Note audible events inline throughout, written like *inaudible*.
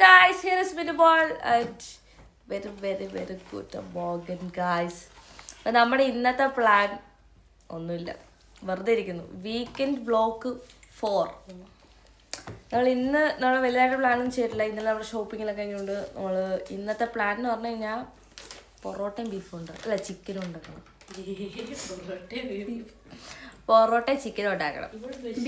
guys, here is Miniball and very very very good morning guys. അപ്പം നമ്മുടെ ഇന്നത്തെ plan ഒന്നുമില്ല. വെറുതെ ഇരിക്കുന്നു. വീക്കെൻഡ് ബ്ലോക്ക് ഫോർ നമ്മൾ ഇന്ന് നമ്മൾ വലുതായിട്ട് പ്ലാനൊന്നും ചെയ്തിട്ടില്ല. ഇന്നലെ നമ്മൾ ഷോപ്പിങ്ങിലൊക്കെ കഴിഞ്ഞുകൊണ്ട് നമ്മൾ ഇന്നത്തെ പ്ലാൻ എന്ന് പറഞ്ഞു കഴിഞ്ഞാൽ പൊറോട്ടയും ബീഫും ഉണ്ട്. അല്ല ചിക്കനും ഉണ്ടാക്കണം. പൊറോട്ടയും ചിക്കനും ഉണ്ടാക്കണം.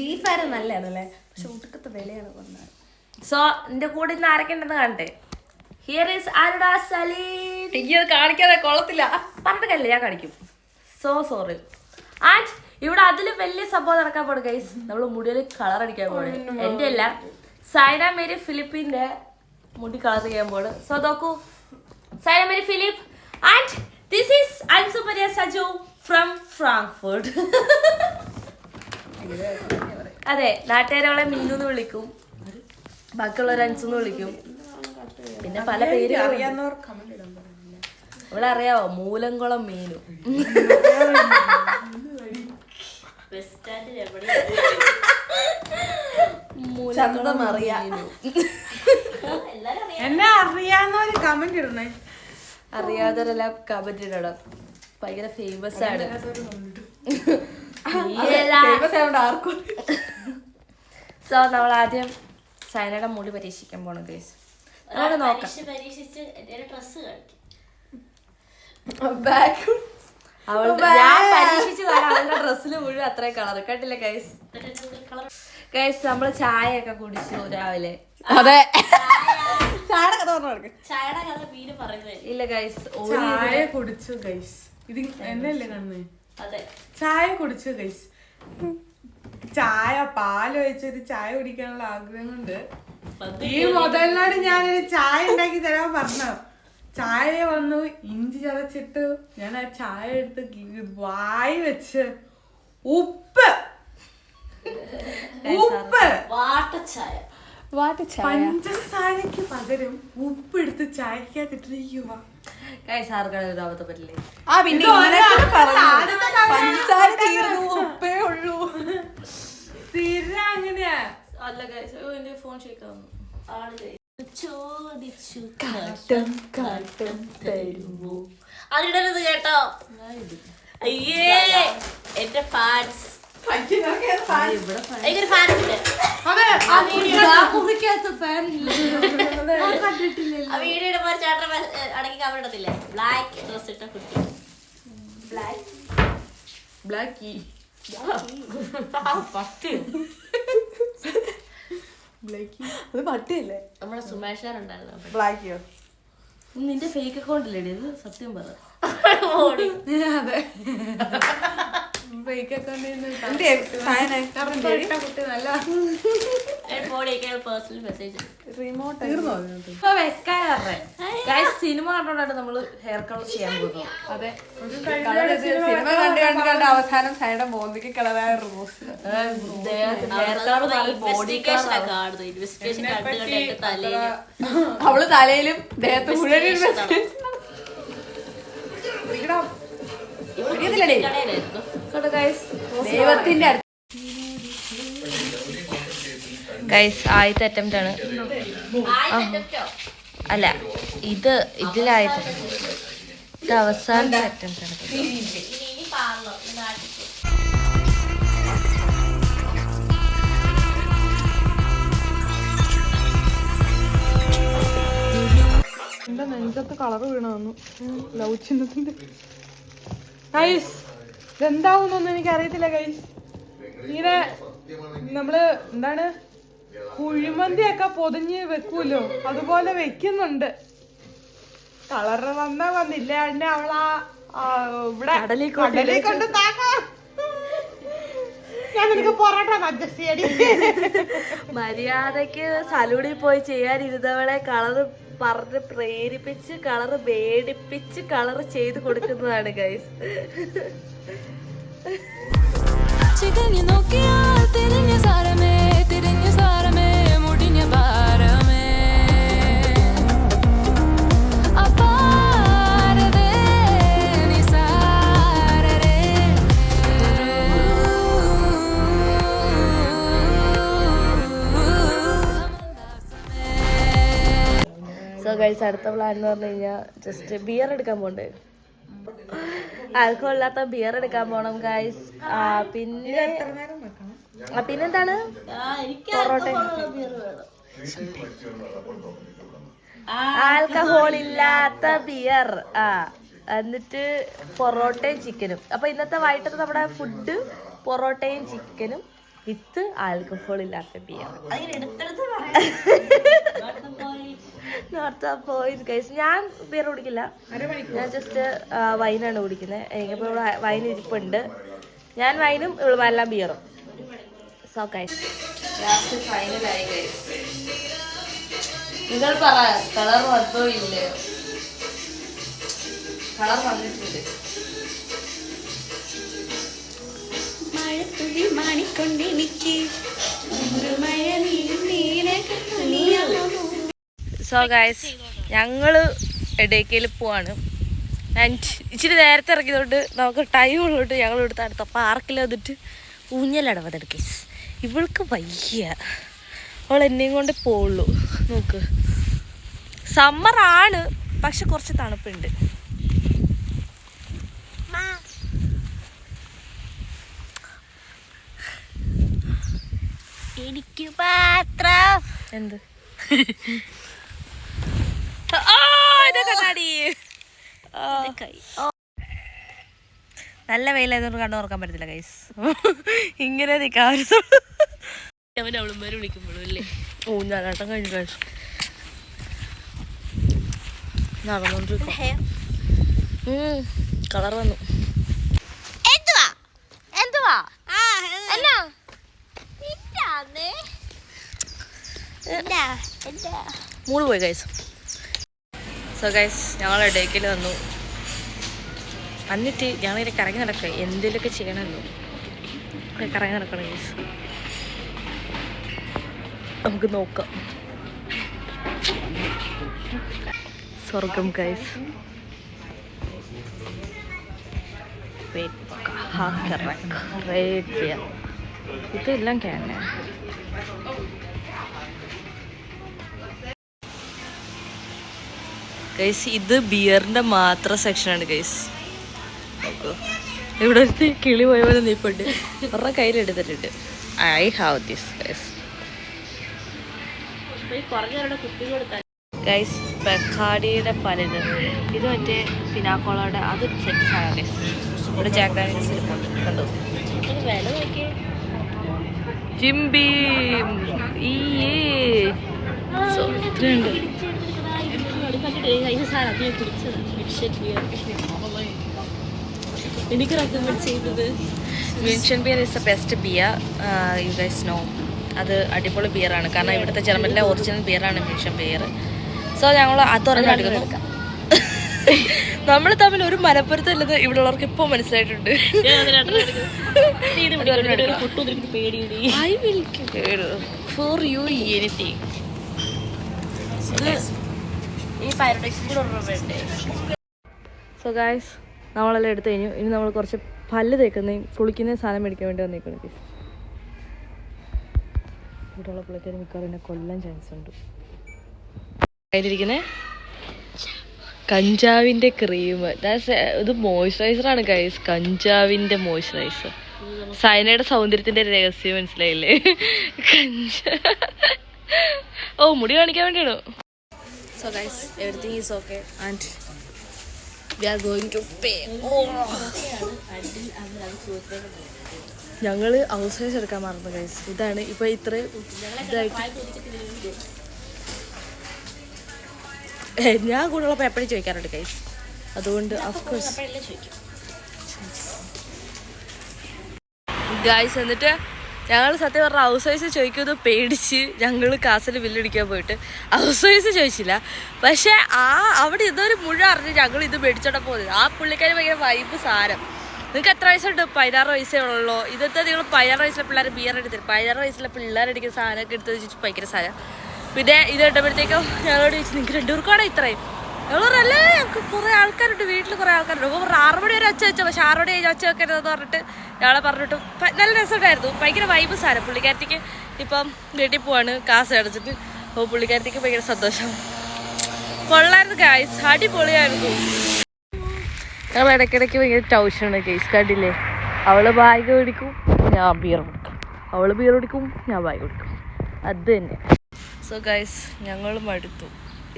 ബീഫായിരുന്നു നല്ലതാണല്ലേ? പക്ഷെ ഒടുക്കത്തെ വിലയാണ് പറഞ്ഞത് സോ എന്റെ കൂടെ ഇന്ന് ആരൊക്കെ ഉണ്ടെന്ന് കാണട്ടെ? Here is ആരുടാ? സലീം അത് കാണിക്കാതെ കൊള്ളത്തില്ല. പറഞ്ഞിട്ടല്ലേ ഞാൻ കാണിക്കും. സോ സോറി ആൻഡ് ഇവിടെ അതിലും വലിയ സംഭവം നടക്കാൻ പോണു ഗൈസ് നമ്മൾ മുടിയിൽ കളർ അടിക്കാൻ പോണ്. എന്റെ അല്ല. സൈന മേരി ഫിലിപ്പിന്റെ മുടി കളർ ചെയ്യാൻ പോണ്. സോ നോക്കൂ. Saina Mary Philip. And this is Ansumaria Saju from Frankfurt *laughs* അതെ നാട്ടുകാരവളെ മിന്നു വിളിക്കും. ബാക്കിയുള്ളവർ അൻസെന്ന് വിളിക്കും. പിന്നെ പല പേര് അറിയാവുന്നവർ കമന്റ് ഇടാൻ ഇവിടെ അറിയാവോ മൂലംകുളം മീനു. ചന്തം അറിയാം. എന്നെ അറിയാവുന്നവര് കമന്റ് ഇടണേ. അറിയാത്തവരെല്ലാം കമന്റ് ഇടണം. ഭയങ്കര ഫേമസ് ആണ്. സോ നമ്മൾ ആദ്യം സൈനയുടെ മുടി പരീക്ഷിക്കാൻ പോണം ഗൈസ് നമുക്ക് നോക്കാം. ഞാൻ പരീക്ഷിച്ചു അവളുടെ ഡ്രസ്സിൽ മുഴുവൻ അത്രയും കളർ കേട്ടില്ല ഗൈസ് ഗൈസ് നമ്മൾ ചായ ഒക്കെ കുടിച്ചു രാവിലെ. അതെ. കഥ പറഞ്ഞു കൊടുക്ക് ചായയുടെ കഥ വീട് പറയുന്നത് ഇല്ല ഗൈസ് ചായ കുടിച്ചു ഗൈസ് ഇത് എന്നല്ലേ കണ്ണ് അതെ. ചായ കുടിച്ചു ഗൈസ് ചായ പാൽ വെച്ചൊരു ചായ കുടിക്കാനുള്ള ആഗ്രഹം കൊണ്ട് ഈ മുതലിനോട് ഞാനൊരു ചായ ഉണ്ടാക്കി തരാൻ പറഞ്ഞു. ചായ വന്നു ഇഞ്ചി ചതച്ചിട്ട് ഞാൻ ആ ചായ എടുത്ത് വായി വെച്ച് ഉപ്പ്. ഉപ്പ്. വാട്ടച്ചായ. വാട്ടച്ചായ. പഞ്ചസാരക്ക് പകരം ഉപ്പ് എടുത്ത് ചായക്കകത്തിട്ടിരിക്കുക ഗൈസ് ആർക്കാണ് പറ്റില്ലേ? ആ പിന്നെ ഇങ്ങനെയൊക്കെ പറഞ്ഞു. പഞ്ചസാര തീർന്നു. ഉപ്പേ ഉള്ളൂ. സ്ഥിരം അങ്ങനെയാ. അല്ല ഗൈസ് എന്റെ ഫോൺ ഷേക്കാവുന്നു ആൾ ചോദിച്ചു കാട്ടം കാട്ടം തരുമോ? അതിടരുത് കേട്ടോ? അയ്യേ എന്റെ ഫാൻസ് ചേട്ടൻ അടക്കി ബ്ലാക്ക് ഡ്രസ് ഇട്ട കുട്ടി. ബ്ലാക്ക് അത് പട്ടിയല്ലേ? നമ്മുടെ ബ്ലാക്കിയോ നിന്റെ ഫേക്ക് അക്കൗണ്ട് ഇല്ലേ ഇത് സത്യം പറ. അതെ. *laughs* സിനിമ കണ്ടോണ്ടാണ് നമ്മൾ ഹെയർ കളർ ചെയ്യാൻ പോകുന്നത്. അതെ. സിനിമ കണ്ട് കണ്ട് കണ്ട് അവസാനം സൈഡ് മോന്തിക്ക് കളറായ റോസ് അവൾ തലയിലും ദേഹത്ത് മുഴുവൻ Investigation ഇതിലടേ ദൈവത്തിന്റെ ഗൈസ് ആദ്യത്തെ അറ്റംപ്റ്റ് ആണ്. അല്ല ഇത് ഇതിലായിട്ട് ഇത് അവസാനത്തെ അറ്റംപ്റ്റ് ആണ്. എന്റെ നെഞ്ചത്ത് കളർ വീണു ലവ് ചിഹ്നത്തിന്റെ. ഗൈസ് ഇതെന്താവുന്നൊന്നും എനിക്ക് അറിയത്തില്ല ഗൈസ് ഇങ്ങനെ നമ്മൾ എന്താണ് കുഴിമന്തി ഒക്കെ പൊതിഞ്ഞ് വെക്കൂലോ അതുപോലെ വെക്കുന്നുണ്ട്. കളർ വന്നാ വന്നില്ല എന്നെ അവളാ ഇവിടെ കടലിൽ കൊണ്ട് ഞാൻ നിനക്ക് പൊറോട്ട അഡ്ജസ്റ്റ് ചെയ്യടി. മര്യാദയ്ക്ക് സലൂണിൽ പോയി ചെയ്യാനിരുന്നവളെ കളർ പറഞ്ഞ് പ്രേരിപ്പിച്ച് കളർ മേടിപ്പിച്ച് കളർ ചെയ്ത് കൊടുക്കുന്നതാണ് ഗൈസ് ചികഞ്ഞു സോ അടുത്ത പ്ലാൻ എന്ന് പറഞ്ഞു കഴിഞ്ഞാൽ ജസ്റ്റ് ബിയർ എടുക്കാൻ പോണ്ടേ. ആൽക്കോൾ ഇല്ലാത്ത ബിയർ എടുക്കാൻ പോണം ഗൈസ് പിന്നെ ആ, പിന്നെന്താണ്? പൊറോട്ട ആൽക്കഹോൾ ഇല്ലാത്ത ബിയർ ആ എന്നിട്ട് പൊറോട്ടയും ചിക്കനും അപ്പൊ ഇന്നത്തെ വൈകിട്ടത്തെ നമ്മുടെ ഫുഡ് പൊറോട്ടയും ചിക്കനും വിത്ത് ആൽക്കഹോൾ ഇല്ലാത്ത ബിയർ നോർത്ത് പോയിന്റ് ഗൈസ് ഞാൻ ബിയർ കുടിക്കില്ല. ഞാൻ ജസ്റ്റ് വൈനാണ് കുടിക്കുന്നത് എനിക്കിപ്പോൾ ഇവിടെ വൈൻ ഇരിപ്പുണ്ട്. ഞാൻ വൈനും എല്ലാം ബിയറും സോ കൈസ് നിങ്ങൾ പറ കളർ വന്നോ ഇല്ലയോ? കളർ വന്നിട്ടുണ്ട്. മഴത്തുള്ളി മാണിക്കൊണ്ടെനിക്ക് മഴ സോ ഗായ്സ് ഞങ്ങൾ ഇടയ്ക്കയിൽ പോവാണ്. ആൻഡ് ഇച്ചിരി നേരത്തെ ഇറക്കിയതുകൊണ്ട് നമുക്ക് ടൈം ഉള്ളതുകൊണ്ട് ഞങ്ങൾ ഇവിടുത്തെ അടുത്ത പാർക്കിൽ വന്നിട്ട് ഊഞ്ഞലടവതെടു ഗൈസ് ഇവൾക്ക് വയ്യ. അവൾ എന്നെയും കൊണ്ട് പോവുള്ളൂ. നോക്ക്. സമ്മറാണ് പക്ഷെ കുറച്ച് തണുപ്പുണ്ട്. എനിക്ക് മാത്രം എന്ത്? *laughs* കണ്ണാടി. നല്ല വെയിലായതുകൊണ്ട് കണ്ണു തുറക്കാൻ പറ്റത്തില്ല ഗൈസ് ഇങ്ങനെ നിൽക്കാറുണ്ട് അവൻ അവളുമാരെ വിളിക്കുമ്പോഴും അല്ലേ? ഓ ഞാനാട്ടം കഴിഞ്ഞു ഗൈസ് നടന്നോണ്ടിരിക്കും കളർ വന്നു. എന്തുവാ? എന്തുവാ? എന്നാ മൂൾ പോയി ഗൈസ് സോ ഗൈസ് ഞങ്ങൾ ഇടയ്ക്കിൽ വന്നു. എന്നിട്ട് ഞങ്ങളിങ്ങനെ കറങ്ങി നടക്കുക എന്തെങ്കിലുമൊക്കെ ചെയ്യണമല്ലോ കറങ്ങി നടക്കണം ഗൈസ് നമുക്ക് നോക്കാം. സ്വർഗം ഗൈസ് ഇതെല്ലാം ക്യാനെ ഗൈസ് ഇത് ബിയറിന്റെ മാത്രം സെക്ഷനാണ് ഗൈസ് ഇവിടെ ഒരു കിളി പോയ പോലെ നീപ്പുണ്ട് അവരുടെ കയ്യിലെടുത്തിട്ടുണ്ട് I have this guys guys ബെക്കാഡിയുടെ പലത്. ഇത് മറ്റേ പിനാക്കോളയുടെ അത് സാധനം ഗൈസ് ഇവിടെ ജാക്ക് കണ്ടോ വില നോക്കിയേ ജിംബി. ഈ സോ ഇത്രയുണ്ട് എനിക്ക് റെക്കമെൻഡ് ചെയ്തത് മിൻഷൻ beer is the best beer you guys know അത് അടിപൊളി ബിയറാണ് കാരണം ഇവിടുത്തെ ജർമ്മനിലെ ഒറിജിനൽ ബിയറാണ് മിൻഷൻ ബിയർ സോ ഞങ്ങൾ അത് തുറന്നെടുക്കുന്നു *laughs* നമ്മൾ തമ്മിൽ ഒരു മലപ്പുറത്തല്ലത് ഇവിടെ ഉള്ളവർക്ക് ഇപ്പോൾ മനസ്സിലായിട്ടുണ്ട്. I will for you anything ഈ സോ ഗായ്സ് നമ്മളെല്ലാം എടുത്തു കഴിഞ്ഞു. ഇനി നമ്മൾ കുറച്ച് പല്ല് തേക്കുന്നതും കുളിക്കുന്ന സാധനം മേടിക്കാൻ വേണ്ടി വന്നേക്കണം പ്ലീസ് ഇവിടെയുള്ള പുള്ളിക്കാർ മിക്കവാറും എന്നെ കൊല്ലാൻ ചാൻസ് ഉണ്ട്. കയ്യിലിരിക്കുന്നേ? കഞ്ചാവിന്റെ ക്രീം ഇത് മോയ്സ്ചറൈസറാണ് ഗൈസ് കഞ്ചാവിന്റെ മോയ്സ്ചറൈസർ സൈനയുടെ സൗന്ദര്യത്തിന്റെ രഹസ്യം മനസ്സിലായില്ലേ? ഓ മുടി കാണിക്കാൻ വേണ്ടിയാണോ? So guys everything is okay and we are going to pay ഞങ്ങൾ ഹൗസ് വൈസ് എടുക്കാൻ മറന്നു ഗൈസ് ഇതാണ് ഇപ്പൊ ഇത്ര ഇതായിട്ട്. ഞാൻ കൂടുതലുള്ളപ്പോൾ എപ്പോഴും ചോദിക്കാറുണ്ട് ഗൈസ് അതുകൊണ്ട് അഫ്കോഴ്സ് ഗൈസ് എന്നിട്ട് ഞങ്ങൾ സത്യം പറഞ്ഞ ഹൗസ് വൈസ് ചോദിക്കുമെന്ന് പേടിച്ച് ഞങ്ങൾ കാസിൽ ബില്ലടിക്കാൻ പോയിട്ട്. ഹൗസ് വൈസ് ചോദിച്ചില്ല. പക്ഷേ ആ അവിടെ ഇതൊരു മുഴുവൻ അറിഞ്ഞ് ഞങ്ങൾ ഇത് മേടിച്ചോടെ പോകുന്നത് ആ പുള്ളിക്കാരി ഭയങ്കര വൈബ് സാരം. നിങ്ങൾക്ക് എത്ര വയസ്സുണ്ട്? പതിനാറ് വയസ്സേ ഉള്ളൂ. ഇതെന്താ നിങ്ങൾ പതിനാറ് വയസ്സിലെ പിള്ളേർ ബിയർ എടുത്തിട്ട് പതിനാറ് വയസ്സിലെ പിള്ളേർ എടുക്കുന്ന സാധനമൊക്കെ എടുത്ത് വെച്ചിട്ട് ഭയങ്കര സാധനം പിന്നെ ഇത് ഇട്ടപ്പോഴത്തേക്കും ഞങ്ങളോട് ചോദിച്ചു നിങ്ങൾക്ക് രണ്ടുപേർക്കാണോ ഇത്രയും? ഞങ്ങൾ ഞങ്ങൾക്ക് കുറേ ആൾക്കാരുണ്ട് വീട്ടിൽ കുറേ ആൾക്കാരുണ്ട്. അപ്പോൾ ആറ് മണി വരെ ഒച്ച വെച്ചോ പക്ഷെ ആറ് മണി കഴിഞ്ഞ് ഒച്ച വെക്കരുതെന്ന് പറഞ്ഞിട്ട് ഞങ്ങളെ പറഞ്ഞിട്ട് നല്ല രസമുണ്ടായിരുന്നു. ഭയങ്കര വൈബ് സാരം പുള്ളിക്കാരത്തേക്ക് ഇപ്പം വീട്ടിൽ പോവാണ്. കാസ് അടച്ചിട്ട് അപ്പോൾ പുള്ളിക്കാരത്തേക്ക് ഭയങ്കര സന്തോഷം. കൊള്ളായിരുന്നു ഗൈസ് അടിപൊളിയായിരുന്നു. ഞങ്ങൾ ഇടയ്ക്കിടയ്ക്ക് ഭയങ്കര ടൗഷനാണ് ഗൈസ് കണ്ടില്ലേ? അവൾ ബാഗ് പിടിക്കും ഞാൻ ബിയർ കുടിക്കും. അവൾ ബിയർ കുടിക്കും ഞാൻ ബാഗ് കുടിക്കും. അത് തന്നെ. സോ ഗൈസ് ഞങ്ങളും മടുത്തു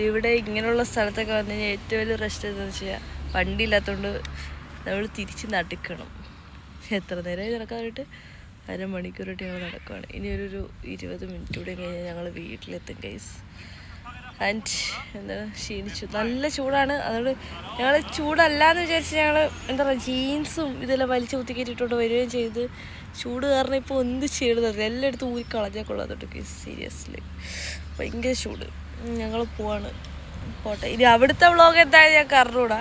ഇവിടെ ഇങ്ങനെയുള്ള സ്ഥലത്തൊക്കെ വന്നു കഴിഞ്ഞാൽ ഏറ്റവും വലിയ റെസ്റ്റ് എന്താണെന്ന് വെച്ചാൽ വണ്ടി ഇല്ലാത്തതുകൊണ്ട് നമ്മൾ തിരിച്ച് നടക്കണം. എത്ര നേരമായി നടക്കാനായിട്ട്? അരമണിക്കൂറായിട്ട് ഞങ്ങൾ നടക്കുകയാണ് ഇനി ഒരു ഇരുപത് മിനിറ്റ് കൂടെ കഴിഞ്ഞാൽ ഞങ്ങൾ വീട്ടിലെത്തും ഗൈസ് ആൻഡ് എന്താണ് ക്ഷീണിച്ചു. നല്ല ചൂടാണ്. അതുകൊണ്ട് ഞങ്ങൾ ചൂടല്ലാന്ന് വിചാരിച്ച് ഞങ്ങൾ എന്താ പറയുക ജീൻസും ഇതെല്ലാം വലിച്ചു കുത്തിക്കേറ്റിട്ടോണ്ട് വരികയും ചെയ്ത് ചൂട് കാരണം ഇപ്പോൾ എന്ത് ചെയ്യണത് എല്ലായിടത്തും ഊരി കളഞ്ഞാൽ കൊള്ളാത്തോട്ടൊക്കെ സീരിയസ്ലി ഭയങ്കര ചൂട്. ഞങ്ങൾ പോവാണ്. പോട്ടെ. ഇനി അവിടുത്തെ വ്ളോഗ് എന്തായാലും ഞങ്ങൾക്ക് അറിഞ്ഞൂടാ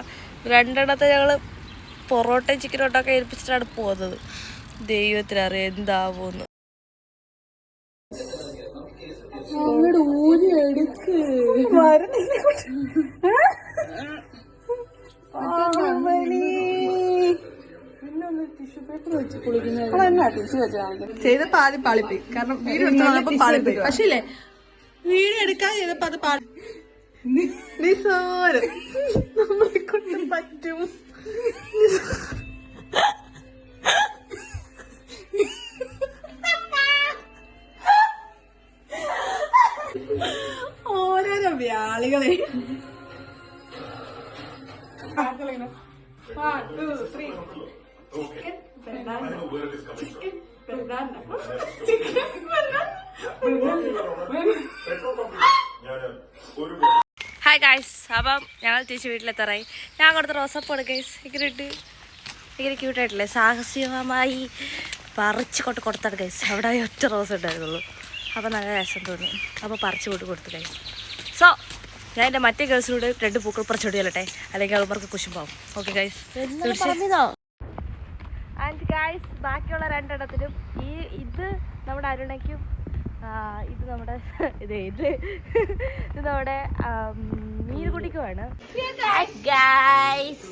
രണ്ടെണ്ണത്തെ ഞങ്ങൾ പൊറോട്ടയും ചിക്കനോട്ടൊക്കെ ഏൽപ്പിച്ചിട്ടാണ് പോകുന്നത് ദൈവത്തിനറിയാം എന്താവുമെന്ന് ചെയ്ത പാതി പാളിപ്പോയി. കാരണം വീട് എടുത്ത് വന്നപ്പോ പാളിപ്പോയി. പക്ഷേ ഇല്ലേ വീഡിയോ എടുക്കാൻ ചെയ്തപ്പോ അത് പാടും. നിസാരം നമ്മളെ കൊണ്ട് പറ്റും. അപ്പം വീട്ടിലെത്തറായി. ഞാൻ കൊടുത്ത റോസപ്പാണ് ഗൈസ് ഇങ്ങനെ ഇട്ട് ഇങ്ങനെ ക്യൂട്ടായിട്ടില്ലേ സാഹസികമായി പറിച്ച് കൊണ്ട് കൊടുത്താണ് ഗൈസ് അവിടെ ഒറ്റ റോസ് ഉണ്ടായിരുന്നുള്ളൂ. അപ്പോൾ നല്ല രസം തോന്നി. അപ്പോൾ പറിച്ച് കൊണ്ട് കൊടുത്തു ഗൈസ് സോ ഞാൻ എന്റെ മറ്റേ ഗേൾസിനോട് രണ്ട് പൂക്കൾ പറിച്ചു ചെല്ലട്ടെ? അല്ലെങ്കിൽ അവർക്ക് കുശുമ്പാവും. ഓക്കെ ഗൈസ് ആൻഡ് ഗൈസ് ബാക്കിയുള്ള രണ്ടെണ്ണത്തിനും ഈ ഇത് നമ്മുടെ അരുണയ്ക്കും ഇത് നമ്മുടെ *laughs* ഇത് ഇത് ഇത് നമ്മുടെ മീൻകുട്ടിക്കുമാണ് ഗൈസ്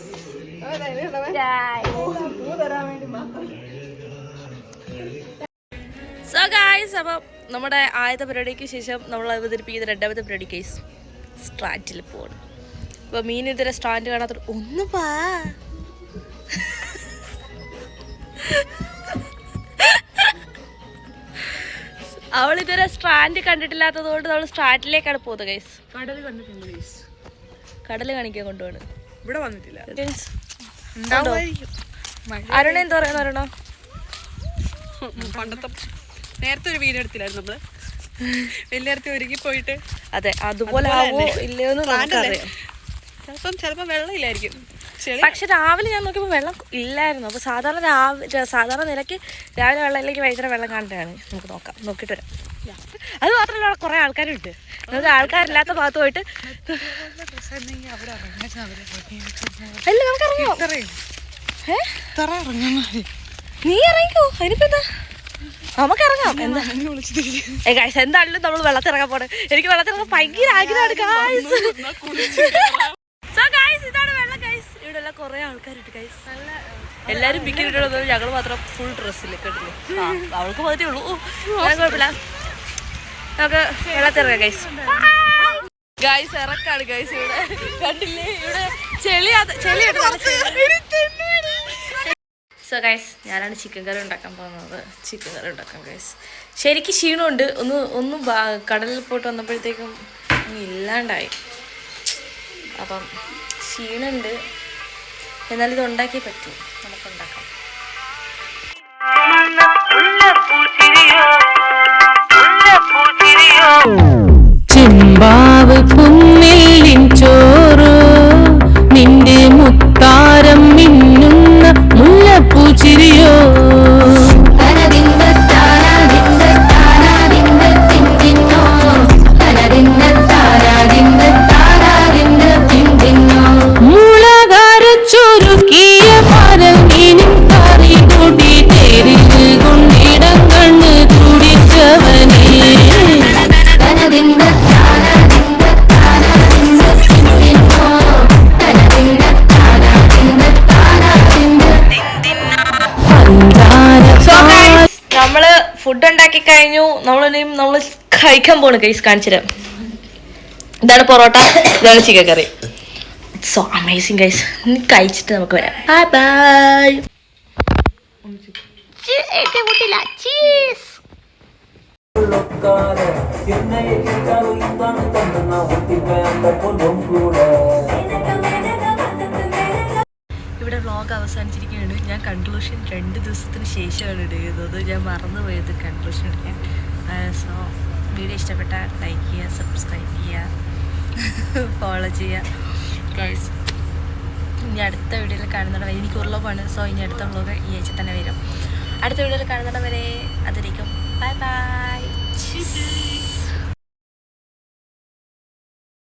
സോ ഗായ്സ് അപ്പം നമ്മുടെ ആദ്യത്തെ പരിപാടിക്ക് ശേഷം നമ്മൾ അവതരിപ്പിക്കുന്ന രണ്ടാമത്തെ പരിപാടി കേസ് സ്ട്രാറ്റിൽ പോവാണ്. അപ്പോൾ മീൻ ഇതുവരെ സ്റ്റാൻഡ് കാണാത്ത ഒന്ന് പാ അവൾ ഇതുവരെ സ്ട്രാൻഡ് കണ്ടിട്ടില്ലാത്തത് കൊണ്ട് നമ്മൾ സ്ട്രാൻഡിലേക്കാണ് പോകുന്നത് ഗൈസ് കടൽ കണ്ടിട്ടുണ്ട് guys. കടൽ കാണിക്കാൻ കൊണ്ടുപോണ് ഇവിടെ വന്നിട്ടില്ല. അരുണ എന്താ പറയുന്ന അരുണോ? പണ്ടത്തെ നേരത്തെ ഒരു വീഡിയോ എടുത്തില്ലായിരുന്നു നമ്മൾ. വലിയ ഒരുങ്ങി പോയിട്ട്. അതെ അതുപോലെ ആവോ ഇല്ലയോന്ന് നമുക്കറിയാം. ചിലപ്പം ചിലപ്പോ വെള്ളം ഇല്ലായിരിക്കും. പക്ഷെ രാവിലെ ഞാൻ നോക്കിയപ്പോൾ വെള്ളം ഇല്ലായിരുന്നു. അപ്പോൾ സാധാരണ രാവിലെ സാധാരണ നിലയ്ക്ക് രാവിലെ വെള്ളം ഇല്ലെങ്കിൽ വൈകുന്നേരം വെള്ളം കാണേണ്ടതാണ് നമുക്ക് നോക്കാം. നോക്കിയിട്ട് വരാം അത് മാത്രമല്ല അവിടെ കുറേ ആൾക്കാരുണ്ട്. നമുക്ക് ആൾക്കാരില്ലാത്ത ഭാഗത്ത് പോയിട്ട് അല്ല നമുക്ക് ഇറങ്ങാം? നീ ഇറങ്ങിക്കോ. അതിനിപ്പോ എന്താ? നമുക്ക് ഇറങ്ങാം എന്താ? എന്താണെങ്കിലും നമ്മൾ വെള്ളത്തിറങ്ങാൻ പോണേ? എനിക്ക് വെള്ളത്തിറങ്ങാൻ ഭയങ്കര ആഗ്രഹമാണ് ഗൈസ് സോ ഗൈസ് ഇതാണ് വെള്ളം ഗൈസ് ഇവിടെ എല്ലാം കുറെ ആൾക്കാരുണ്ട് ഗൈസ് എല്ലാരും ബിക്കിനി ഇട്ടുള്ളത് ഞങ്ങൾ മാത്രം ഫുൾ ഡ്രസ്സിൽ കേട്ടില്ല അവൾക്ക് പകുതി ഉള്ളൂ. കുഴപ്പമില്ല. നമുക്ക് വെള്ളത്തിൽ ഇറങ്ങാം ഗൈസ് ഗൈസ് ഇറക്കാണ് ഗൈസ് ഇവിടെ. കണ്ടില്ലേ? ഇവിടെ ചെളി ചെളി സോ ഗൈസ് ഞാനാണ് ചിക്കൻ കറി ഉണ്ടാക്കാൻ പോകുന്നത്. ചിക്കൻ കറി ഉണ്ടാക്കാം ഗൈസ് ശരിക്കും ക്ഷീണമുണ്ട്. ഒന്ന് ഒന്നും കടലിൽ പോയിട്ട് വന്നപ്പോഴത്തേക്കും ഇല്ലാണ്ടായി. അപ്പം ക്ഷീണമുണ്ട്. എന്നാലും ഇത് ഉണ്ടാക്കിയേ പറ്റൂ. നമുക്ക് ഉണ്ടാക്കാം ചെമ്പാവ് പുന്നെല്ലിൻ ചോറ് ഫുഡ് ഉണ്ടാക്കി കഴിഞ്ഞു. നമ്മളിനിയും നമ്മൾ കഴിക്കാൻ പോണ് കൈസ് കാണിച്ചുതരാം ഇതാണ് പൊറോട്ട ഇതാണ് chicken curry so amazing guys കഴിച്ചിട്ട് നമുക്ക് വരാം. ബൈ ബൈ ഇവിടെ വ്ളോഗ് അവസാനിച്ചിരിക്കുകയാണ്. ഞാൻ കൺക്ലൂഷൻ രണ്ട് ദിവസത്തിന് ശേഷമാണ് ഇടുന്നത്. ഞാൻ മറന്നുപോയത് കൺക്ലൂഷൻ എടുക്കാൻ. സോ വീഡിയോ ഇഷ്ടപ്പെട്ട ലൈക്ക് ചെയ്യുക സബ്സ്ക്രൈബ് ചെയ്യുക ഫോളോ ചെയ്യുക. ഗൈസ് ഇനി അടുത്ത വീഡിയോയിൽ കാണുന്നിടം വരെ എനിക്ക് ഉള്ളപ്പാണ് സോ ഇനി അടുത്ത വ്ളോഗ് ഈ ആഴ്ച തന്നെ വരും. അടുത്ത വീഡിയോയിൽ കാണുന്നിടം വരെ അതിരിക്കും ബൈ ബൈ